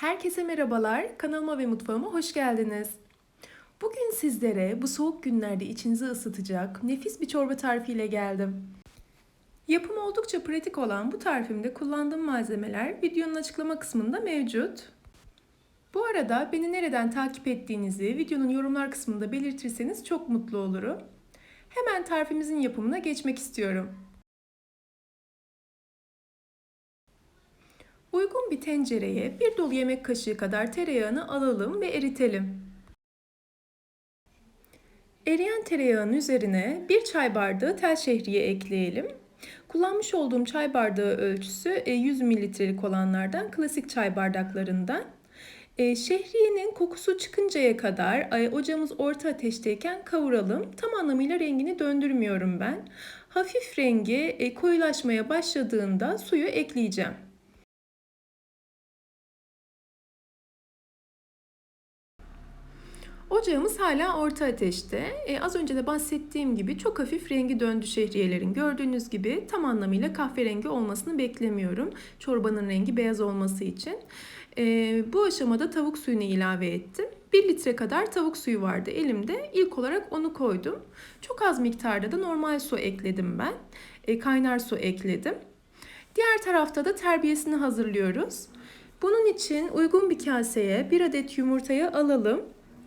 Herkese merhabalar. Kanalıma ve mutfağıma hoş geldiniz. Bugün sizlere bu soğuk günlerde içinizi ısıtacak nefis bir çorba tarifiyle geldim. Yapımı oldukça pratik olan bu tarifimde kullandığım malzemeler videonun açıklama kısmında mevcut. Bu arada beni nereden takip ettiğinizi videonun yorumlar kısmında belirtirseniz çok mutlu olurum. Hemen tarifimizin yapımına geçmek istiyorum. Uygun bir tencereye bir dolu yemek kaşığı kadar tereyağını alalım ve eritelim. Eriyen tereyağının üzerine bir çay bardağı tel şehriye ekleyelim. Kullanmış olduğum çay bardağı ölçüsü 100 e, mililitrelik olanlardan klasik çay bardaklarından. E, şehriyenin kokusu çıkıncaya kadar e, ocağımız orta ateşteyken kavuralım. Tam anlamıyla rengini döndürmüyorum ben. Hafif rengi koyulaşmaya başladığında suyu ekleyeceğim. Ocağımız hala orta ateşte. E, az önce de bahsettiğim gibi çok hafif rengi döndü şehriyelerin. Gördüğünüz gibi tam anlamıyla kahverengi olmasını beklemiyorum. Çorbanın rengi beyaz olması için. E, bu aşamada tavuk suyunu ilave ettim. 1 litre kadar tavuk suyu vardı elimde. İlk olarak onu koydum. Çok az miktarda da normal su ekledim ben. E, kaynar su ekledim. Diğer tarafta da terbiyesini hazırlıyoruz. Bunun için uygun bir kaseye bir adet yumurtayı alalım.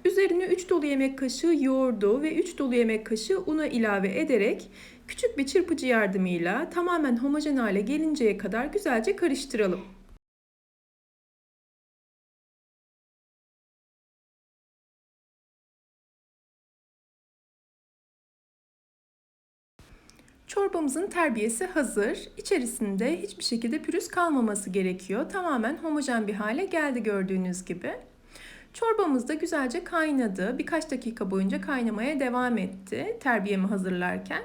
Üzerine 3 dolu yemek kaşığı yoğurdu ve 3 dolu yemek kaşığı unu ilave ederek küçük bir çırpıcı yardımıyla tamamen homojen hale gelinceye kadar güzelce karıştıralım. Çorbamızın terbiyesi hazır. İçerisinde hiçbir şekilde pürüz kalmaması gerekiyor. Tamamen homojen bir hale geldi gördüğünüz gibi. Çorbamız da güzelce kaynadı. Birkaç dakika boyunca kaynamaya devam etti terbiyemi hazırlarken.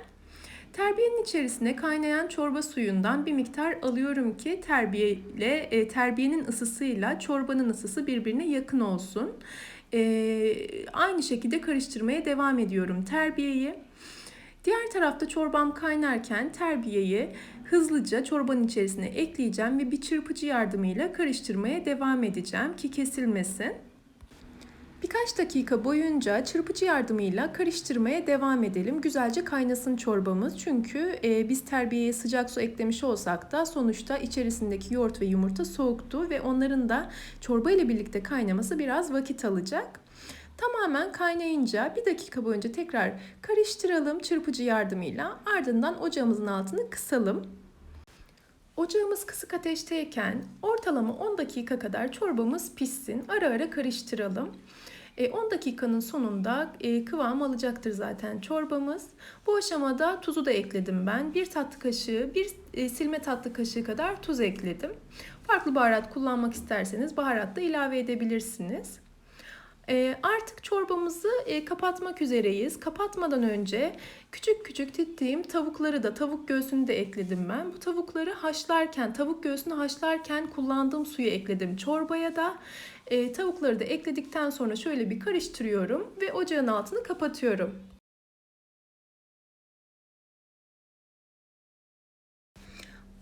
Terbiyenin içerisine kaynayan çorba suyundan bir miktar alıyorum ki terbiye e, terbiyenin ısısıyla çorbanın ısısı birbirine yakın olsun. E, aynı şekilde karıştırmaya devam ediyorum terbiyeyi. Diğer tarafta çorbam kaynarken terbiyeyi hızlıca çorbanın içerisine ekleyeceğim ve bir çırpıcı yardımıyla karıştırmaya devam edeceğim ki kesilmesin. Birkaç dakika boyunca çırpıcı yardımıyla karıştırmaya devam edelim. Güzelce kaynasın çorbamız. Çünkü e, biz terbiyeye sıcak su eklemiş olsak da sonuçta içerisindeki yoğurt ve yumurta soğuktu ve onların da çorba ile birlikte kaynaması biraz vakit alacak. Tamamen kaynayınca bir dakika boyunca tekrar karıştıralım çırpıcı yardımıyla. Ardından ocağımızın altını kısalım. Ocağımız kısık ateşteyken ortalama 10 dakika kadar çorbamız pişsin. Ara ara karıştıralım. 10 e, dakikanın sonunda e, kıvam alacaktır zaten çorbamız. Bu aşamada tuzu da ekledim ben. Bir tatlı kaşığı, bir e, silme tatlı kaşığı kadar tuz ekledim. Farklı baharat kullanmak isterseniz baharat da ilave edebilirsiniz. Artık çorbamızı kapatmak üzereyiz. Kapatmadan önce küçük küçük tittiğim tavukları da tavuk göğsünü de ekledim ben. Bu tavukları haşlarken, tavuk göğsünü haşlarken kullandığım suyu ekledim çorbaya da. E, tavukları da ekledikten sonra şöyle bir karıştırıyorum ve ocağın altını kapatıyorum.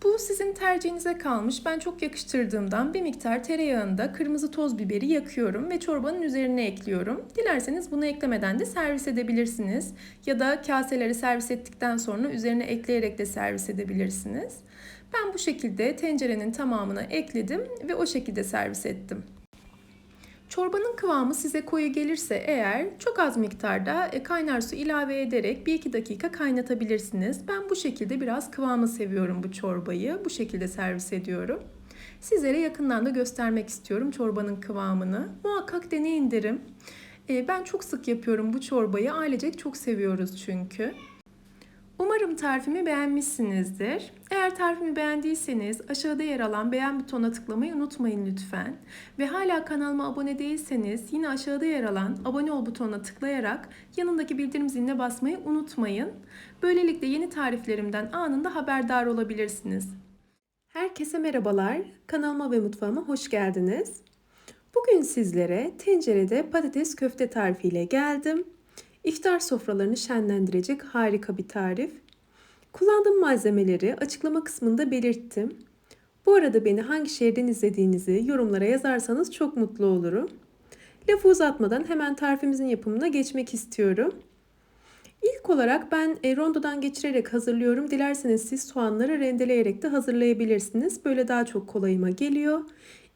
Bu sizin tercihinize kalmış. Ben çok yakıştırdığımdan bir miktar tereyağında kırmızı toz biberi yakıyorum ve çorbanın üzerine ekliyorum. Dilerseniz bunu eklemeden de servis edebilirsiniz. Ya da kaseleri servis ettikten sonra üzerine ekleyerek de servis edebilirsiniz. Ben bu şekilde tencerenin tamamına ekledim ve o şekilde servis ettim. Çorbanın kıvamı size koyu gelirse eğer çok az miktarda e, kaynar su ilave ederek 1-2 dakika kaynatabilirsiniz. Ben bu şekilde biraz kıvamı seviyorum bu çorbayı. Bu şekilde servis ediyorum. Sizlere yakından da göstermek istiyorum çorbanın kıvamını. Muhakkak deneyin derim. E, ben çok sık yapıyorum bu çorbayı. Ailecek çok seviyoruz çünkü. Umarım tarifimi beğenmişsinizdir. Eğer tarifimi beğendiyseniz aşağıda yer alan beğen butonuna tıklamayı unutmayın lütfen. Ve hala kanalıma abone değilseniz yine aşağıda yer alan abone ol butonuna tıklayarak yanındaki bildirim ziline basmayı unutmayın. Böylelikle yeni tariflerimden anında haberdar olabilirsiniz. Herkese merhabalar. Kanalıma ve mutfağıma hoş geldiniz. Bugün sizlere tencerede patates köfte tarifiyle geldim. İftar sofralarını şenlendirecek harika bir tarif. Kullandığım malzemeleri açıklama kısmında belirttim. Bu arada beni hangi şehirden izlediğinizi yorumlara yazarsanız çok mutlu olurum. Lafı uzatmadan hemen tarifimizin yapımına geçmek istiyorum. İlk olarak ben e, rondodan geçirerek hazırlıyorum. Dilerseniz siz soğanları rendeleyerek de hazırlayabilirsiniz. Böyle daha çok kolayıma geliyor.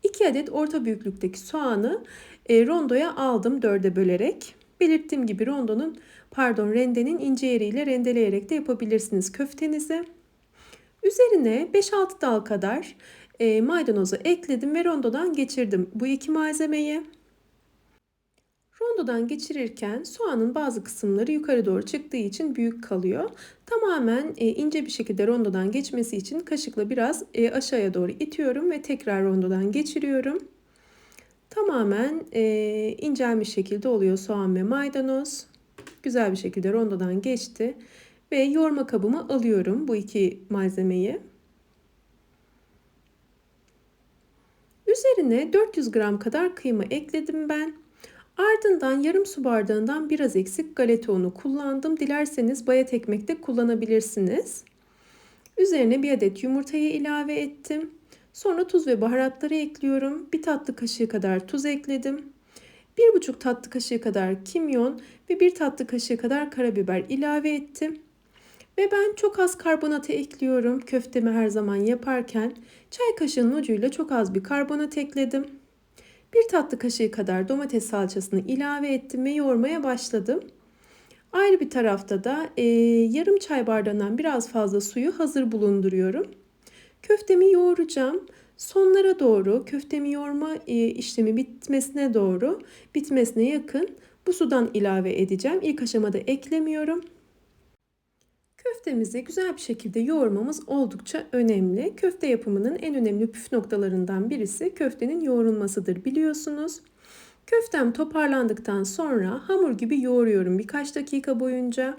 2 adet orta büyüklükteki soğanı e, rondoya aldım dörde bölerek. Belirttiğim gibi rondonun pardon rendenin ince yeriyle rendeleyerek de yapabilirsiniz köftenizi. Üzerine 5-6 dal kadar e, maydanozu ekledim ve rondodan geçirdim bu iki malzemeyi. Rondodan geçirirken soğanın bazı kısımları yukarı doğru çıktığı için büyük kalıyor. Tamamen e, ince bir şekilde rondodan geçmesi için kaşıkla biraz e, aşağıya doğru itiyorum ve tekrar rondodan geçiriyorum. Tamamen e, incelmiş şekilde oluyor soğan ve maydanoz. Güzel bir şekilde rondodan geçti. Ve yoğurma kabımı alıyorum bu iki malzemeyi. Üzerine 400 gram kadar kıyma ekledim ben. Ardından yarım su bardağından biraz eksik galeta unu kullandım. Dilerseniz bayat ekmek de kullanabilirsiniz. Üzerine bir adet yumurtayı ilave ettim. Sonra tuz ve baharatları ekliyorum. Bir tatlı kaşığı kadar tuz ekledim. Bir buçuk tatlı kaşığı kadar kimyon ve bir tatlı kaşığı kadar karabiber ilave ettim. Ve ben çok az karbonatı ekliyorum köftemi her zaman yaparken. Çay kaşığının ucuyla çok az bir karbonat ekledim. Bir tatlı kaşığı kadar domates salçasını ilave ettim ve yoğurmaya başladım. Ayrı bir tarafta da e, yarım çay bardağından biraz fazla suyu hazır bulunduruyorum. Köftemi yoğuracağım. Sonlara doğru köftemi yoğurma e, işlemi bitmesine doğru bitmesine yakın bu sudan ilave edeceğim. İlk aşamada eklemiyorum. Köftemizi güzel bir şekilde yoğurmamız oldukça önemli. Köfte yapımının en önemli püf noktalarından birisi köftenin yoğrulmasıdır biliyorsunuz. Köftem toparlandıktan sonra hamur gibi yoğuruyorum birkaç dakika boyunca.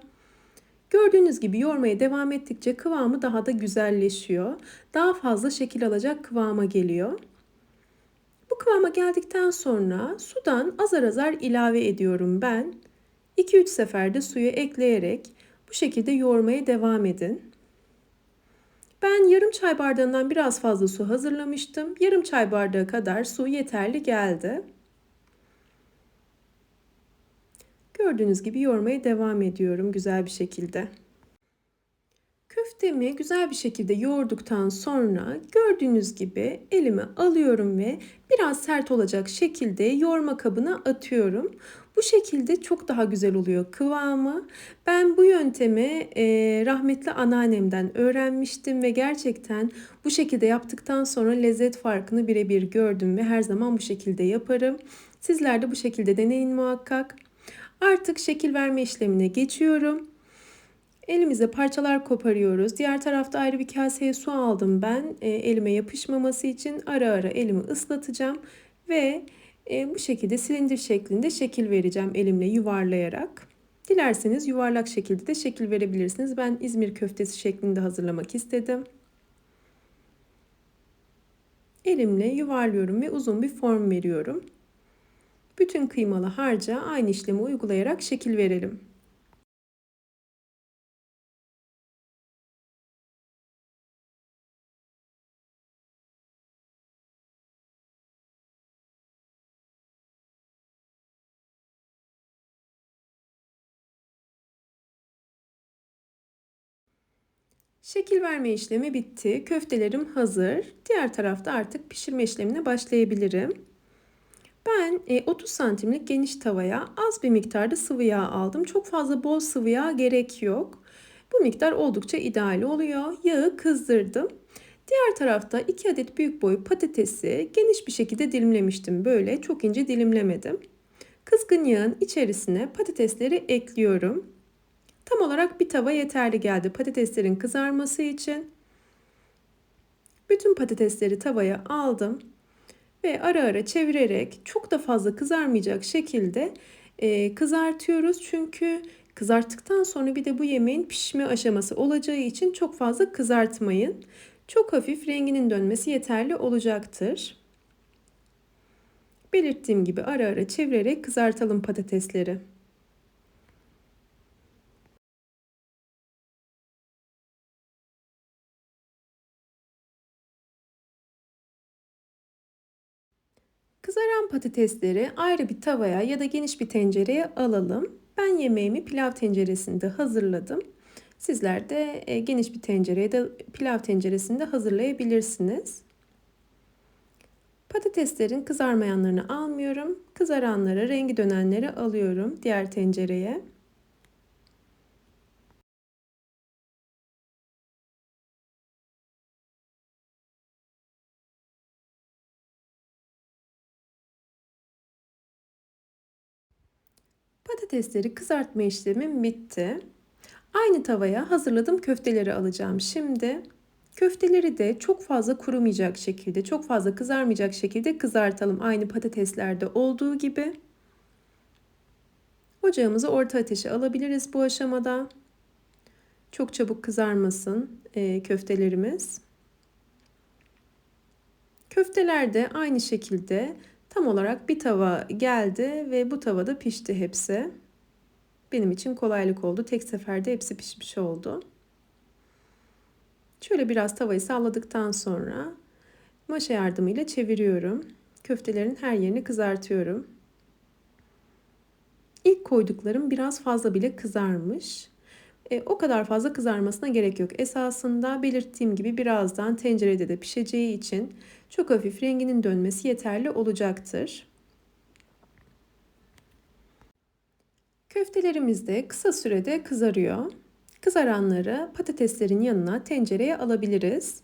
Gördüğünüz gibi yoğurmaya devam ettikçe kıvamı daha da güzelleşiyor. Daha fazla şekil alacak kıvama geliyor. Bu kıvama geldikten sonra sudan azar azar ilave ediyorum ben. 2-3 seferde suyu ekleyerek bu şekilde yoğurmaya devam edin. Ben yarım çay bardağından biraz fazla su hazırlamıştım. Yarım çay bardağı kadar su yeterli geldi. Gördüğünüz gibi yoğurmaya devam ediyorum güzel bir şekilde. Köftemi güzel bir şekilde yoğurduktan sonra gördüğünüz gibi elime alıyorum ve biraz sert olacak şekilde yoğurma kabına atıyorum. Bu şekilde çok daha güzel oluyor kıvamı. Ben bu yöntemi e, rahmetli anneannemden öğrenmiştim ve gerçekten bu şekilde yaptıktan sonra lezzet farkını birebir gördüm ve her zaman bu şekilde yaparım. Sizler de bu şekilde deneyin muhakkak. Artık şekil verme işlemine geçiyorum. Elimize parçalar koparıyoruz. Diğer tarafta ayrı bir kaseye su aldım ben. E, elime yapışmaması için ara ara elimi ıslatacağım. Ve e, bu şekilde silindir şeklinde şekil vereceğim elimle yuvarlayarak. Dilerseniz yuvarlak şekilde de şekil verebilirsiniz. Ben İzmir köftesi şeklinde hazırlamak istedim. Elimle yuvarlıyorum ve uzun bir form veriyorum. Bütün kıymalı harca aynı işlemi uygulayarak şekil verelim. Şekil verme işlemi bitti. Köftelerim hazır. Diğer tarafta artık pişirme işlemine başlayabilirim. Ben 30 e, santimlik geniş tavaya az bir miktarda sıvı yağ aldım. Çok fazla bol sıvı yağ gerek yok. Bu miktar oldukça ideal oluyor. Yağı kızdırdım. Diğer tarafta 2 adet büyük boy patatesi geniş bir şekilde dilimlemiştim. Böyle çok ince dilimlemedim. Kızgın yağın içerisine patatesleri ekliyorum. Tam olarak bir tava yeterli geldi patateslerin kızarması için. Bütün patatesleri tavaya aldım ve ara ara çevirerek çok da fazla kızarmayacak şekilde e, kızartıyoruz. Çünkü kızarttıktan sonra bir de bu yemeğin pişme aşaması olacağı için çok fazla kızartmayın. Çok hafif renginin dönmesi yeterli olacaktır. Belirttiğim gibi ara ara çevirerek kızartalım patatesleri. Kızaran patatesleri ayrı bir tavaya ya da geniş bir tencereye alalım. Ben yemeğimi pilav tenceresinde hazırladım. Sizler de e, geniş bir tencereye de pilav tenceresinde hazırlayabilirsiniz. Patateslerin kızarmayanlarını almıyorum. Kızaranları, rengi dönenleri alıyorum diğer tencereye. Patatesleri kızartma işlemim bitti. Aynı tavaya hazırladığım köfteleri alacağım şimdi. Köfteleri de çok fazla kurumayacak şekilde, çok fazla kızarmayacak şekilde kızartalım. Aynı patateslerde olduğu gibi. Ocağımızı orta ateşe alabiliriz bu aşamada. Çok çabuk kızarmasın e, köftelerimiz. Köfteler de aynı şekilde tam olarak bir tava geldi ve bu tavada pişti hepsi. Benim için kolaylık oldu. Tek seferde hepsi pişmiş oldu. Şöyle biraz tavayı salladıktan sonra maşa yardımıyla çeviriyorum. Köftelerin her yerini kızartıyorum. İlk koyduklarım biraz fazla bile kızarmış. E, o kadar fazla kızarmasına gerek yok. Esasında belirttiğim gibi birazdan tencerede de pişeceği için çok hafif renginin dönmesi yeterli olacaktır. Köftelerimiz de kısa sürede kızarıyor. Kızaranları patateslerin yanına tencereye alabiliriz.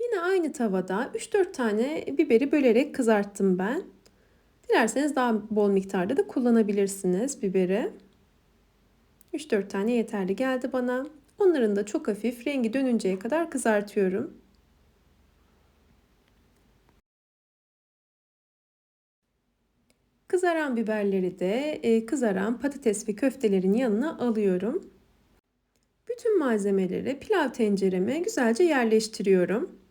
Yine aynı tavada 3-4 tane biberi bölerek kızarttım ben. Dilerseniz daha bol miktarda da kullanabilirsiniz biberi. 3-4 tane yeterli geldi bana. Onların da çok hafif rengi dönünceye kadar kızartıyorum. Kızaran biberleri de e, kızaran patates ve köftelerin yanına alıyorum. Bütün malzemeleri pilav tencereme güzelce yerleştiriyorum.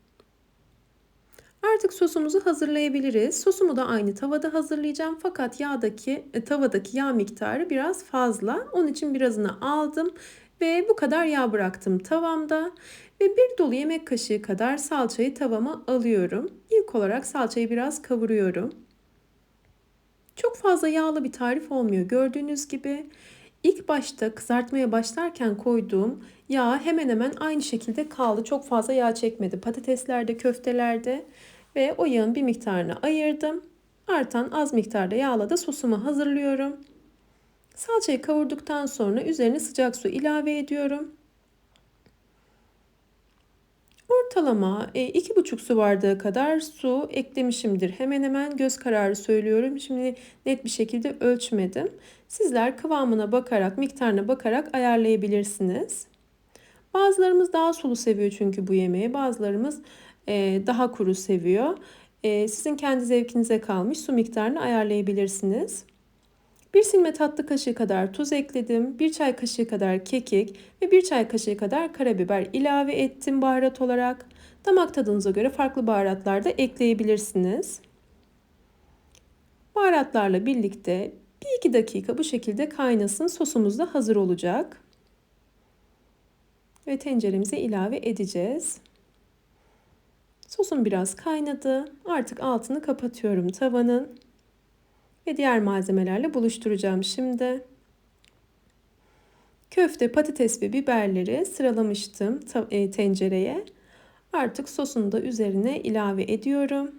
Artık sosumuzu hazırlayabiliriz. Sosumu da aynı tavada hazırlayacağım. Fakat yağdaki e, tavadaki yağ miktarı biraz fazla. Onun için birazını aldım ve bu kadar yağ bıraktım tavamda. Ve bir dolu yemek kaşığı kadar salçayı tavama alıyorum. İlk olarak salçayı biraz kavuruyorum. Çok fazla yağlı bir tarif olmuyor gördüğünüz gibi. İlk başta kızartmaya başlarken koyduğum yağ hemen hemen aynı şekilde kaldı. Çok fazla yağ çekmedi patateslerde, köftelerde ve o yağın bir miktarını ayırdım. Artan az miktarda yağla da sosumu hazırlıyorum. Salçayı kavurduktan sonra üzerine sıcak su ilave ediyorum. Ortalama 2,5 e, su bardağı kadar su eklemişimdir. Hemen hemen göz kararı söylüyorum. Şimdi net bir şekilde ölçmedim. Sizler kıvamına bakarak, miktarına bakarak ayarlayabilirsiniz. Bazılarımız daha sulu seviyor çünkü bu yemeği. Bazılarımız daha kuru seviyor. E, sizin kendi zevkinize kalmış su miktarını ayarlayabilirsiniz. Bir silme tatlı kaşığı kadar tuz ekledim. Bir çay kaşığı kadar kekik ve bir çay kaşığı kadar karabiber ilave ettim baharat olarak. Damak tadınıza göre farklı baharatlar da ekleyebilirsiniz. Baharatlarla birlikte 1-2 dakika bu şekilde kaynasın. Sosumuz da hazır olacak. Ve tenceremize ilave edeceğiz. Sosum biraz kaynadı. Artık altını kapatıyorum tavanın. Ve diğer malzemelerle buluşturacağım şimdi. Köfte, patates ve biberleri sıralamıştım e, tencereye. Artık sosunu da üzerine ilave ediyorum.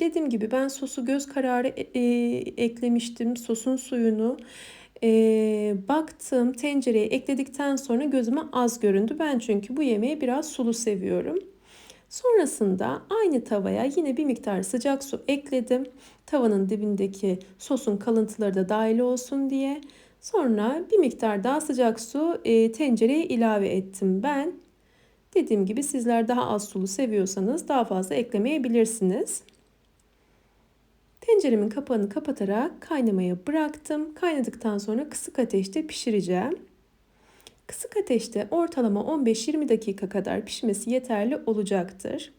Dediğim gibi ben sosu göz kararı e, e eklemiştim. Sosun suyunu e, baktım tencereye ekledikten sonra gözüme az göründü. Ben çünkü bu yemeği biraz sulu seviyorum. Sonrasında aynı tavaya yine bir miktar sıcak su ekledim. Tavanın dibindeki sosun kalıntıları da dahil olsun diye. Sonra bir miktar daha sıcak su e, tencereye ilave ettim ben. Dediğim gibi sizler daha az sulu seviyorsanız daha fazla eklemeyebilirsiniz. Tenceremin kapağını kapatarak kaynamaya bıraktım. Kaynadıktan sonra kısık ateşte pişireceğim. Kısık ateşte ortalama 15-20 dakika kadar pişmesi yeterli olacaktır.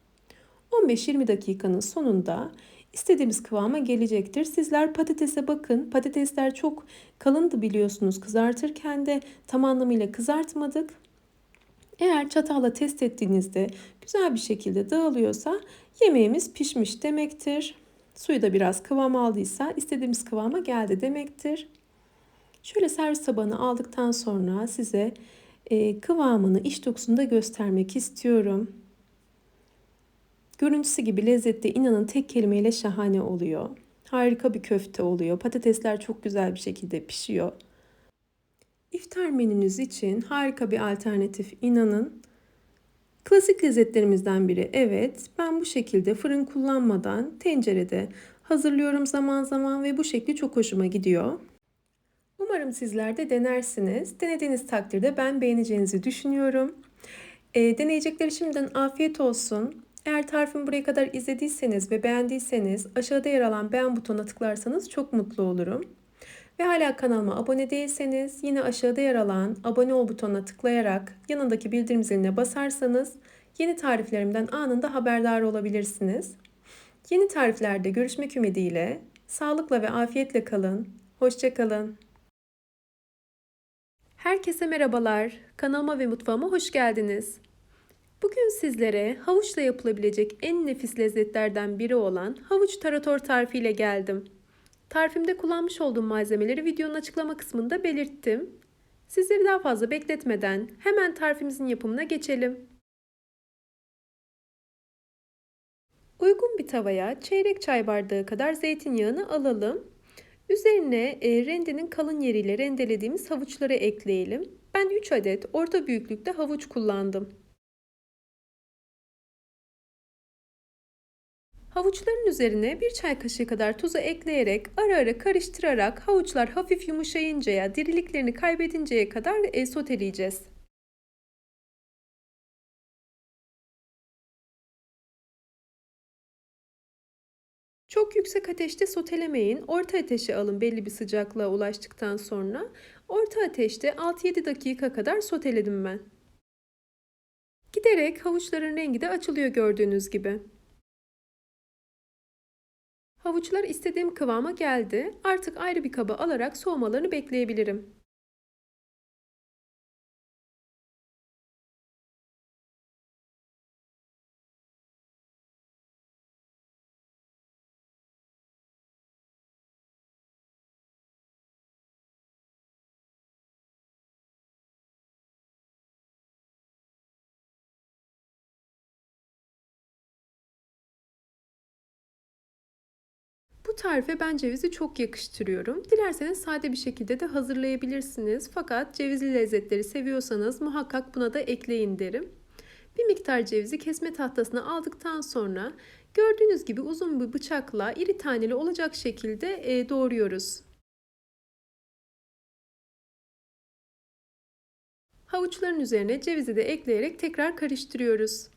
15-20 dakikanın sonunda istediğimiz kıvama gelecektir. Sizler patatese bakın. Patatesler çok kalındı biliyorsunuz kızartırken de tam anlamıyla kızartmadık. Eğer çatalla test ettiğinizde güzel bir şekilde dağılıyorsa yemeğimiz pişmiş demektir. Suyu da biraz kıvam aldıysa istediğimiz kıvama geldi demektir. Şöyle servis tabağına aldıktan sonra size e, kıvamını iç dokusunu da göstermek istiyorum. Görüntüsü gibi lezzette inanın tek kelimeyle şahane oluyor. Harika bir köfte oluyor. Patatesler çok güzel bir şekilde pişiyor. İftar menünüz için harika bir alternatif inanın. Klasik lezzetlerimizden biri evet. Ben bu şekilde fırın kullanmadan tencerede hazırlıyorum zaman zaman ve bu şekli çok hoşuma gidiyor. Umarım sizler de denersiniz. Denediğiniz takdirde ben beğeneceğinizi düşünüyorum. E, deneyecekleri şimdiden afiyet olsun. Eğer tarifimi buraya kadar izlediyseniz ve beğendiyseniz aşağıda yer alan beğen butonuna tıklarsanız çok mutlu olurum. Ve hala kanalıma abone değilseniz yine aşağıda yer alan abone ol butonuna tıklayarak yanındaki bildirim ziline basarsanız yeni tariflerimden anında haberdar olabilirsiniz. Yeni tariflerde görüşmek ümidiyle sağlıkla ve afiyetle kalın. Hoşçakalın. Herkese merhabalar. Kanalıma ve mutfağıma hoş geldiniz. Bugün sizlere havuçla yapılabilecek en nefis lezzetlerden biri olan havuç tarator tarifiyle geldim. Tarifimde kullanmış olduğum malzemeleri videonun açıklama kısmında belirttim. Sizleri daha fazla bekletmeden hemen tarifimizin yapımına geçelim. Uygun bir tavaya çeyrek çay bardağı kadar zeytinyağını alalım. Üzerine e, rendenin kalın yeriyle rendelediğimiz havuçları ekleyelim. Ben 3 adet orta büyüklükte havuç kullandım. Havuçların üzerine bir çay kaşığı kadar tuzu ekleyerek ara ara karıştırarak havuçlar hafif yumuşayıncaya, diriliklerini kaybedinceye kadar e, soteleyeceğiz. Çok yüksek ateşte sotelemeyin. Orta ateşe alın belli bir sıcaklığa ulaştıktan sonra. Orta ateşte 6-7 dakika kadar soteledim ben. Giderek havuçların rengi de açılıyor gördüğünüz gibi. Havuçlar istediğim kıvama geldi. Artık ayrı bir kaba alarak soğumalarını bekleyebilirim. Bu tarife ben cevizi çok yakıştırıyorum. Dilerseniz sade bir şekilde de hazırlayabilirsiniz. Fakat cevizli lezzetleri seviyorsanız muhakkak buna da ekleyin derim. Bir miktar cevizi kesme tahtasına aldıktan sonra gördüğünüz gibi uzun bir bıçakla iri taneli olacak şekilde e, doğruyoruz. Havuçların üzerine cevizi de ekleyerek tekrar karıştırıyoruz.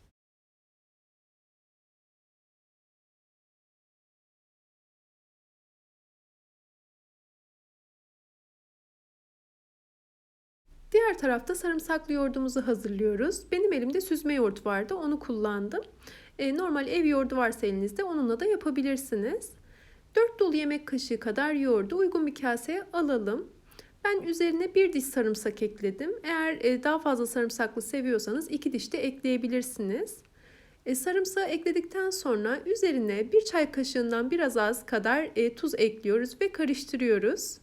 Diğer tarafta sarımsaklı yoğurdumuzu hazırlıyoruz. Benim elimde süzme yoğurt vardı. Onu kullandım. E, normal ev yoğurdu varsa elinizde onunla da yapabilirsiniz. 4 dolu yemek kaşığı kadar yoğurdu uygun bir kaseye alalım. Ben üzerine bir diş sarımsak ekledim. Eğer e, daha fazla sarımsaklı seviyorsanız iki diş de ekleyebilirsiniz. E, sarımsağı ekledikten sonra üzerine bir çay kaşığından biraz az kadar tuz ekliyoruz ve karıştırıyoruz.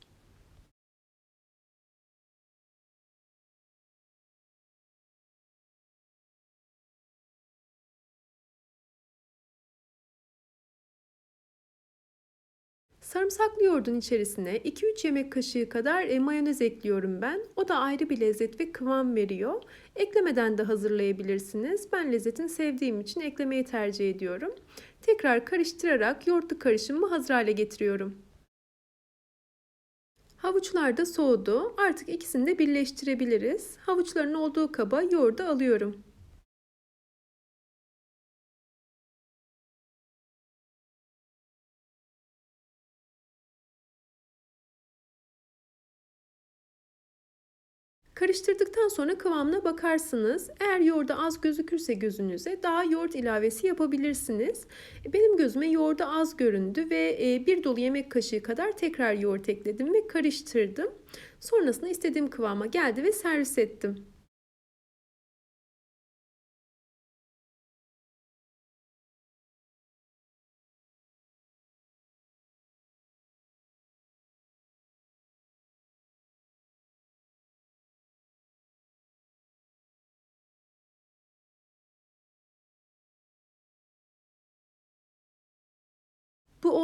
Sarımsaklı yoğurdun içerisine 2-3 yemek kaşığı kadar e, mayonez ekliyorum ben. O da ayrı bir lezzet ve kıvam veriyor. Eklemeden de hazırlayabilirsiniz. Ben lezzetini sevdiğim için eklemeyi tercih ediyorum. Tekrar karıştırarak yoğurtlu karışımımı hazır hale getiriyorum. Havuçlar da soğudu. Artık ikisini de birleştirebiliriz. Havuçların olduğu kaba yoğurdu alıyorum. Karıştırdıktan sonra kıvamına bakarsınız. Eğer yoğurda az gözükürse gözünüze daha yoğurt ilavesi yapabilirsiniz. Benim gözüme yoğurda az göründü ve e, bir dolu yemek kaşığı kadar tekrar yoğurt ekledim ve karıştırdım. Sonrasında istediğim kıvama geldi ve servis ettim.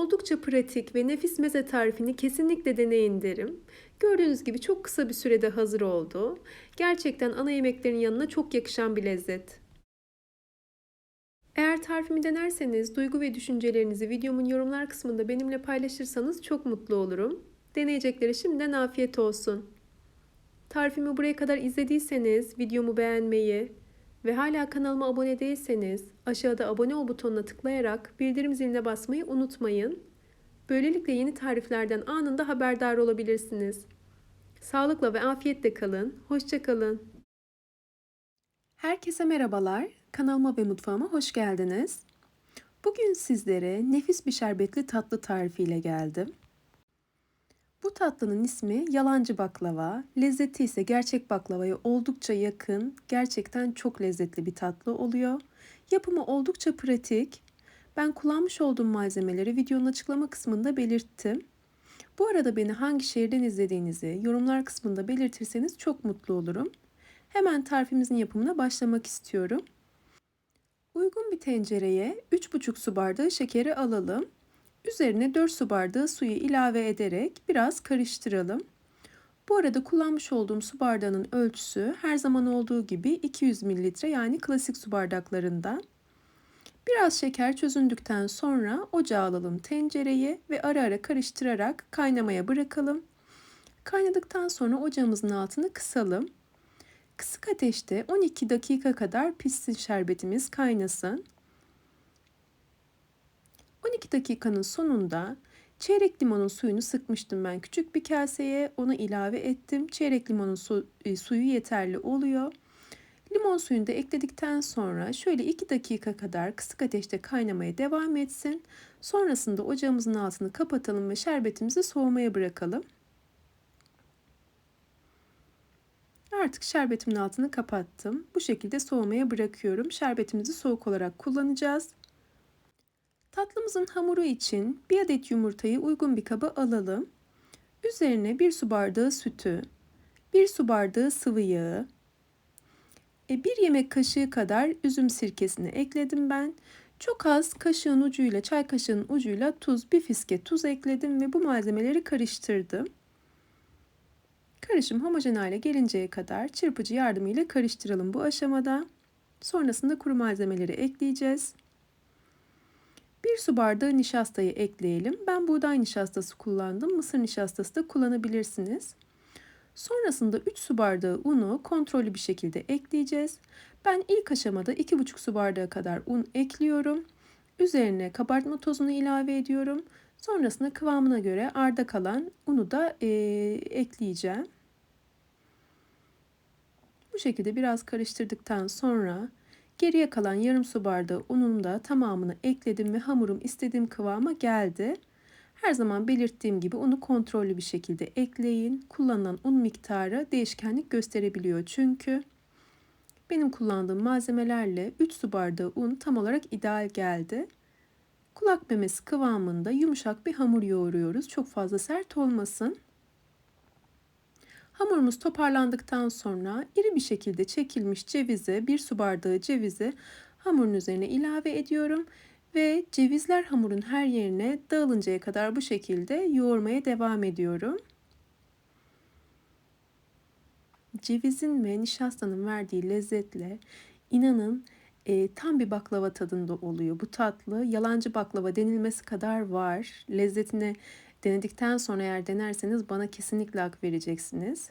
Oldukça pratik ve nefis meze tarifini kesinlikle deneyin derim. Gördüğünüz gibi çok kısa bir sürede hazır oldu. Gerçekten ana yemeklerin yanına çok yakışan bir lezzet. Eğer tarifimi denerseniz duygu ve düşüncelerinizi videomun yorumlar kısmında benimle paylaşırsanız çok mutlu olurum. Deneyeceklere şimdiden afiyet olsun. Tarifimi buraya kadar izlediyseniz videomu beğenmeyi, ve hala kanalıma abone değilseniz aşağıda abone ol butonuna tıklayarak bildirim ziline basmayı unutmayın. Böylelikle yeni tariflerden anında haberdar olabilirsiniz. Sağlıkla ve afiyetle kalın. Hoşçakalın. Herkese merhabalar. Kanalıma ve mutfağıma hoş geldiniz. Bugün sizlere nefis bir şerbetli tatlı tarifiyle geldim. Bu tatlının ismi yalancı baklava, lezzeti ise gerçek baklavaya oldukça yakın, gerçekten çok lezzetli bir tatlı oluyor. Yapımı oldukça pratik. Ben kullanmış olduğum malzemeleri videonun açıklama kısmında belirttim. Bu arada beni hangi şehirden izlediğinizi yorumlar kısmında belirtirseniz çok mutlu olurum. Hemen tarifimizin yapımına başlamak istiyorum. Uygun bir tencereye 3,5 su bardağı şekeri alalım. Üzerine 4 su bardağı suyu ilave ederek biraz karıştıralım. Bu arada kullanmış olduğum su bardağının ölçüsü her zaman olduğu gibi 200 mililitre yani klasik su bardaklarından. Biraz şeker çözündükten sonra ocağa alalım tencereyi ve ara ara karıştırarak kaynamaya bırakalım. Kaynadıktan sonra ocağımızın altını kısalım. Kısık ateşte 12 dakika kadar pişsin şerbetimiz kaynasın. 12 dakikanın sonunda çeyrek limonun suyunu sıkmıştım ben küçük bir kaseye. Onu ilave ettim. Çeyrek limonun su, e, suyu yeterli oluyor. Limon suyunu da ekledikten sonra şöyle 2 dakika kadar kısık ateşte kaynamaya devam etsin. Sonrasında ocağımızın altını kapatalım ve şerbetimizi soğumaya bırakalım. Artık şerbetimin altını kapattım. Bu şekilde soğumaya bırakıyorum. Şerbetimizi soğuk olarak kullanacağız. Tatlımızın hamuru için bir adet yumurtayı uygun bir kaba alalım. Üzerine bir su bardağı sütü, bir su bardağı sıvı yağı, e, bir yemek kaşığı kadar üzüm sirkesini ekledim ben. Çok az kaşığın ucuyla, çay kaşığının ucuyla tuz, bir fiske tuz ekledim ve bu malzemeleri karıştırdım. Karışım homojen hale gelinceye kadar çırpıcı yardımıyla karıştıralım bu aşamada. Sonrasında kuru malzemeleri ekleyeceğiz. 1 su bardağı nişastayı ekleyelim. Ben buğday nişastası kullandım. Mısır nişastası da kullanabilirsiniz. Sonrasında 3 su bardağı unu kontrollü bir şekilde ekleyeceğiz. Ben ilk aşamada 2,5 su bardağı kadar un ekliyorum. Üzerine kabartma tozunu ilave ediyorum. Sonrasında kıvamına göre arda kalan unu da e, ekleyeceğim. Bu şekilde biraz karıştırdıktan sonra Geriye kalan yarım su bardağı unun da tamamını ekledim ve hamurum istediğim kıvama geldi. Her zaman belirttiğim gibi unu kontrollü bir şekilde ekleyin. Kullanılan un miktarı değişkenlik gösterebiliyor çünkü. Benim kullandığım malzemelerle 3 su bardağı un tam olarak ideal geldi. Kulak memesi kıvamında yumuşak bir hamur yoğuruyoruz. Çok fazla sert olmasın. Hamurumuz toparlandıktan sonra iri bir şekilde çekilmiş cevizi, bir su bardağı cevizi hamurun üzerine ilave ediyorum ve cevizler hamurun her yerine dağılıncaya kadar bu şekilde yoğurmaya devam ediyorum. Cevizin ve nişastanın verdiği lezzetle inanın e, tam bir baklava tadında oluyor. Bu tatlı yalancı baklava denilmesi kadar var. Lezzetine Denedikten sonra eğer denerseniz bana kesinlikle hak vereceksiniz.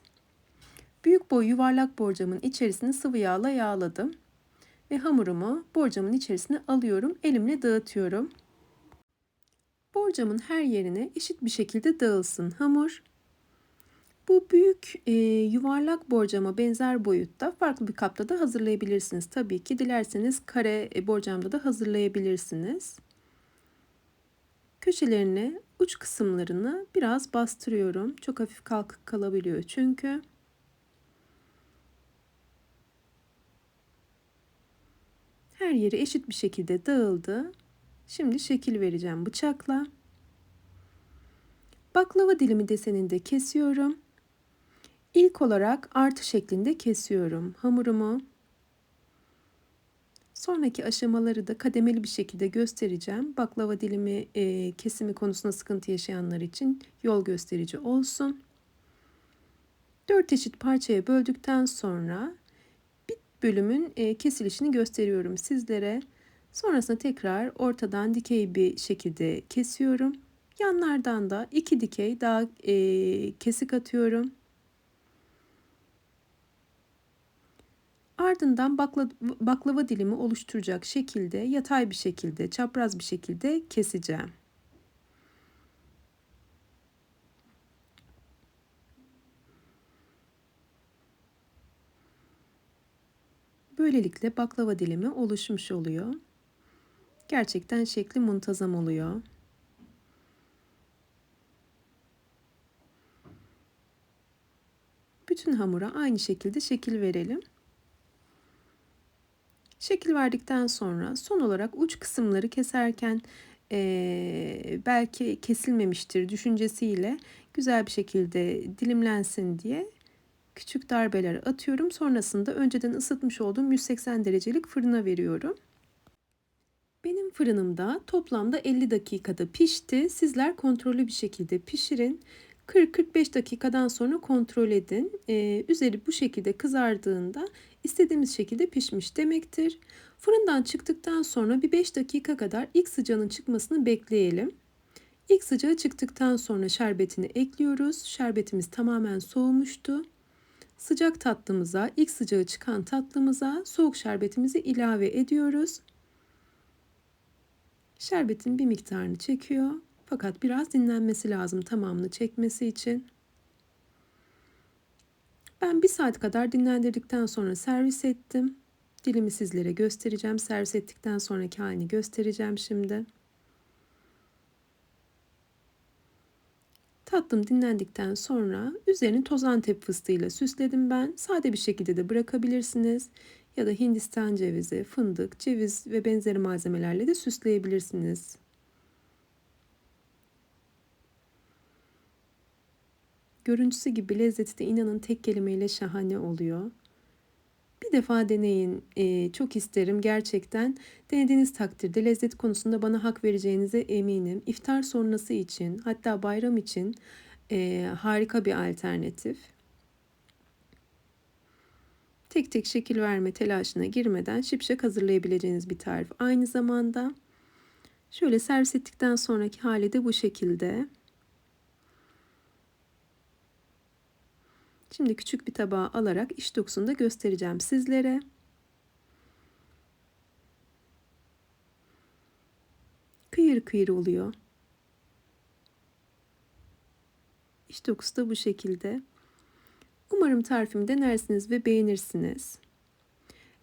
Büyük boy yuvarlak borcamın içerisini sıvı yağla yağladım. Ve hamurumu borcamın içerisine alıyorum. Elimle dağıtıyorum. Borcamın her yerine eşit bir şekilde dağılsın hamur. Bu büyük e, yuvarlak borcama benzer boyutta farklı bir kapta da hazırlayabilirsiniz. Tabii ki dilerseniz kare borcamda da hazırlayabilirsiniz. Köşelerini, uç kısımlarını biraz bastırıyorum. Çok hafif kalkık kalabiliyor çünkü. Her yeri eşit bir şekilde dağıldı. Şimdi şekil vereceğim bıçakla. Baklava dilimi deseninde kesiyorum. İlk olarak artı şeklinde kesiyorum hamurumu. Sonraki aşamaları da kademeli bir şekilde göstereceğim. Baklava dilimi e, kesimi konusunda sıkıntı yaşayanlar için yol gösterici olsun. Dört eşit parçaya böldükten sonra bir bölümün e, kesilişini gösteriyorum sizlere. Sonrasında tekrar ortadan dikey bir şekilde kesiyorum. Yanlardan da iki dikey daha e, kesik atıyorum. Ardından baklava, baklava dilimi oluşturacak şekilde yatay bir şekilde, çapraz bir şekilde keseceğim. Böylelikle baklava dilimi oluşmuş oluyor. Gerçekten şekli muntazam oluyor. Bütün hamura aynı şekilde şekil verelim. Şekil verdikten sonra son olarak uç kısımları keserken e, belki kesilmemiştir düşüncesiyle güzel bir şekilde dilimlensin diye küçük darbeler atıyorum. Sonrasında önceden ısıtmış olduğum 180 derecelik fırına veriyorum. Benim fırınımda toplamda 50 dakikada pişti. Sizler kontrollü bir şekilde pişirin. 40-45 dakikadan sonra kontrol edin. Ee, üzeri bu şekilde kızardığında istediğimiz şekilde pişmiş demektir. Fırından çıktıktan sonra bir 5 dakika kadar ilk sıcağının çıkmasını bekleyelim. İlk sıcağı çıktıktan sonra şerbetini ekliyoruz. Şerbetimiz tamamen soğumuştu. Sıcak tatlımıza, ilk sıcağı çıkan tatlımıza soğuk şerbetimizi ilave ediyoruz. Şerbetin bir miktarını çekiyor. Fakat biraz dinlenmesi lazım tamamını çekmesi için. Ben bir saat kadar dinlendirdikten sonra servis ettim. Dilimi sizlere göstereceğim. Servis ettikten sonraki halini göstereceğim şimdi. Tatlım dinlendikten sonra üzerini toz antep fıstığıyla süsledim ben. Sade bir şekilde de bırakabilirsiniz. Ya da hindistan cevizi, fındık, ceviz ve benzeri malzemelerle de süsleyebilirsiniz. Görüntüsü gibi lezzeti de inanın tek kelimeyle şahane oluyor. Bir defa deneyin. Ee, çok isterim gerçekten. Denediğiniz takdirde lezzet konusunda bana hak vereceğinize eminim. İftar sonrası için hatta bayram için e, harika bir alternatif. Tek tek şekil verme telaşına girmeden şipşak hazırlayabileceğiniz bir tarif. Aynı zamanda şöyle servis ettikten sonraki hali de bu şekilde. Şimdi küçük bir tabağa alarak iç dokusunu da göstereceğim sizlere. Kıyır kıyır oluyor. İç dokusu da bu şekilde. Umarım tarifimi denersiniz ve beğenirsiniz.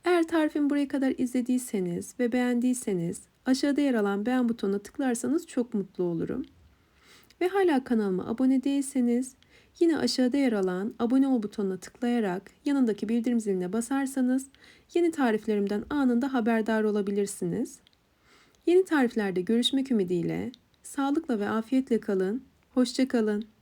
Eğer tarifimi buraya kadar izlediyseniz ve beğendiyseniz aşağıda yer alan beğen butonuna tıklarsanız çok mutlu olurum. Ve hala kanalıma abone değilseniz Yine aşağıda yer alan abone ol butonuna tıklayarak yanındaki bildirim ziline basarsanız yeni tariflerimden anında haberdar olabilirsiniz. Yeni tariflerde görüşmek ümidiyle sağlıkla ve afiyetle kalın. Hoşça kalın.